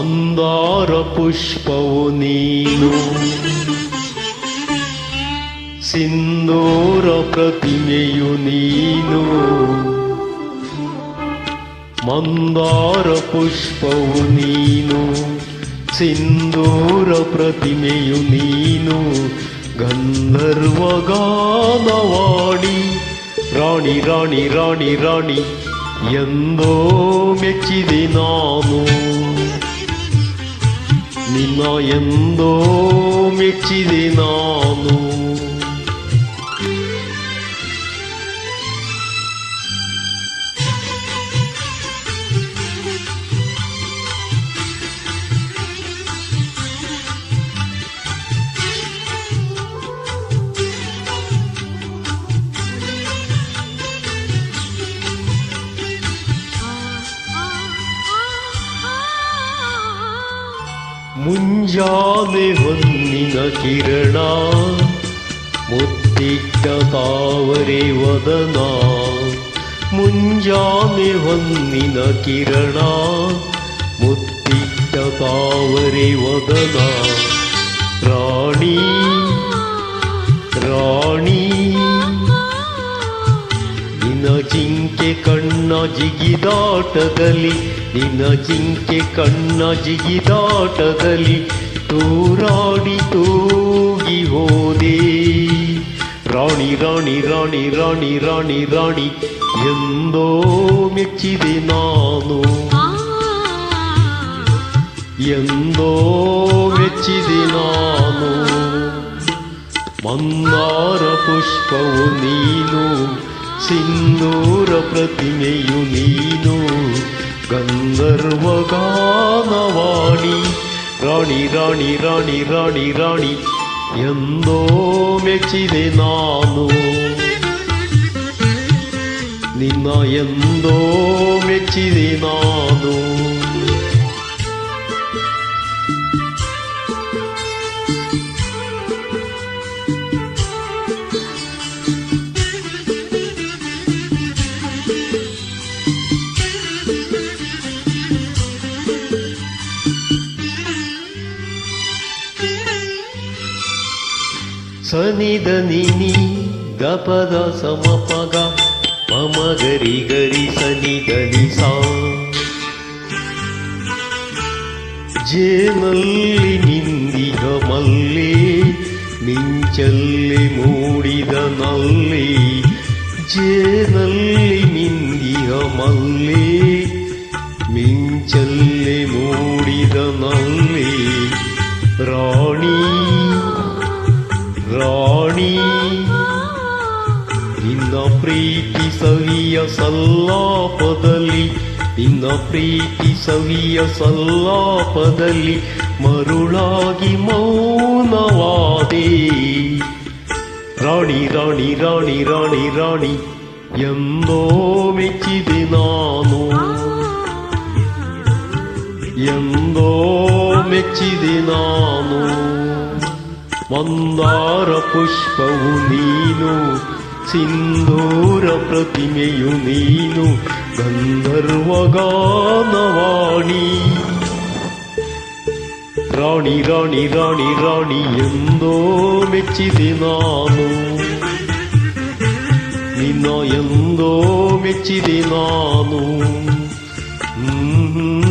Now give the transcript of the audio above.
ಮಂದಾರ ಪುಷ್ಪವು ನೀನು. ಸಿಂಧೂರ ಪ್ರತಿಮೆಯು ನೀನು. ಮಂದಾರ ಪುಷ್ಪವು ನೀನು. ಸಿಂಧೂರ ಪ್ರತಿಮೆಯು ನೀನು. ಗಂಧರ್ವ ಗಾನವಾಡಿ ರಾಣಿ ರಾಣಿ ರಾಣಿ ರಾಣಿ, ಎಂದೋ ಮೆಚ್ಚಿದೆ ನಾನು. ನಿನ್ನ ಎಂದೋ ಮೆಚ್ಚಿದೆ ನಾನು. ಮುಂಜಾನೆ ಹೊನ್ನಿನ ಕಿರಣ ಮುತ್ತಿಟ್ಟ ತಾವರೆ ವದನ ಮುಂಜಾನೆ ಹೊನ್ನಿನ ಕಿರಣ ಮುತ್ತಿಟ್ಟ ತಾವರೆ ವದನ ರಾಣಿ ರಾಣಿ ಜಿಂಕೆ ಕಣ್ಣ ಜಿಗಿದಾಟದಲ್ಲಿ ನಿನ್ನ ಜಿಂಕೆ ಕಣ್ಣ ಜಿಗಿದಾಟದಲ್ಲಿ ತೂರಾಡಿ ತೂಗಿ ಹೋದೆ. ರಾಣಿ ರಾಣಿ ರಾಣಿ ರಾಣಿ ರಾಣಿ ರಾಣಿ ಎಂದೋ ಮೆಚ್ಚಿದೆ ನಾನು. ಎಂದೋ ಮೆಚ್ಚಿದೆ ನಾನು. ಮಂದಾರ ಪುಷ್ಪವು ನೀನು ಸಿಂಧೂರ ಪ್ರತಿಮೆಯು ನೀನು ಗಂಧರ್ವ ಗಾನವಾಣಿ ರಾಣಿ ರಾಣಿ ರಾಣಿ ರಾಣಿ ರಾಣಿ, ಎಂದೋ ಮೆಚ್ಚಿದೆ ನಾನು. ನಿನ್ನ ಎಂದೋ ಮೆಚ್ಚಿದೆ ನಾನು. ಸನಿದ ನಿನಿ ಗಪದ ಸಮಪಗ ಮಮ ಗರಿ ಗರಿ ಸನಿ ಧನಿ ಸಾ ಜೇನಲ್ಲಿ ನಿಂದಿಗ ಮಲ್ಲಿ ಮಿಂಚಲ್ಲಿ ಮೂಡಿದ ನಲ್ಲಿ ಜೇನಲ್ಲಿ ನಿಂದಿಗ ಮಲ್ಲಿ ಮಿಂಚಲ್ಲಿ ಮೂಡಿದ ನಲ್ಲಿ ನಿನ್ನ ಪ್ರೀತಿ ಸವಿಯ ಸಲ್ಲಾಪದಲ್ಲಿ, ನಿನ್ನ ಪ್ರೀತಿ ಸವಿಯ ಸಲ್ಲಾಪದಲ್ಲಿ ಮರುಳಾಗಿ ಮೌನವಾದೆ. ರಾಣಿ ರಾಣಿ ರಾಣಿ ರಾಣಿ ರಾಣಿ ಎಂದೋ ಮೆಚ್ಚಿದೆ ನಾನು. ಎಂದೋ ಮೆಚ್ಚಿದೆ ನಾನು. ಮಂದಾರ ಪುಷ್ಪವು ನೀನು ಸಿಂಧೂರ ಪ್ರತಿಮೆಯು ನೀನು ಗಂಧರ್ವ ಗಾನವಾಣಿ ರಾಣಿ ರಾಣಿ ರಾಣಿ ರಾಣಿ ಎಂದೋ ಮೆಚ್ಚಿದೆ ನಾನು ನಿನ್ನ ಎಂದೋ ಮೆಚ್ಚಿದೆ ನಾನು ಹ್ಮ್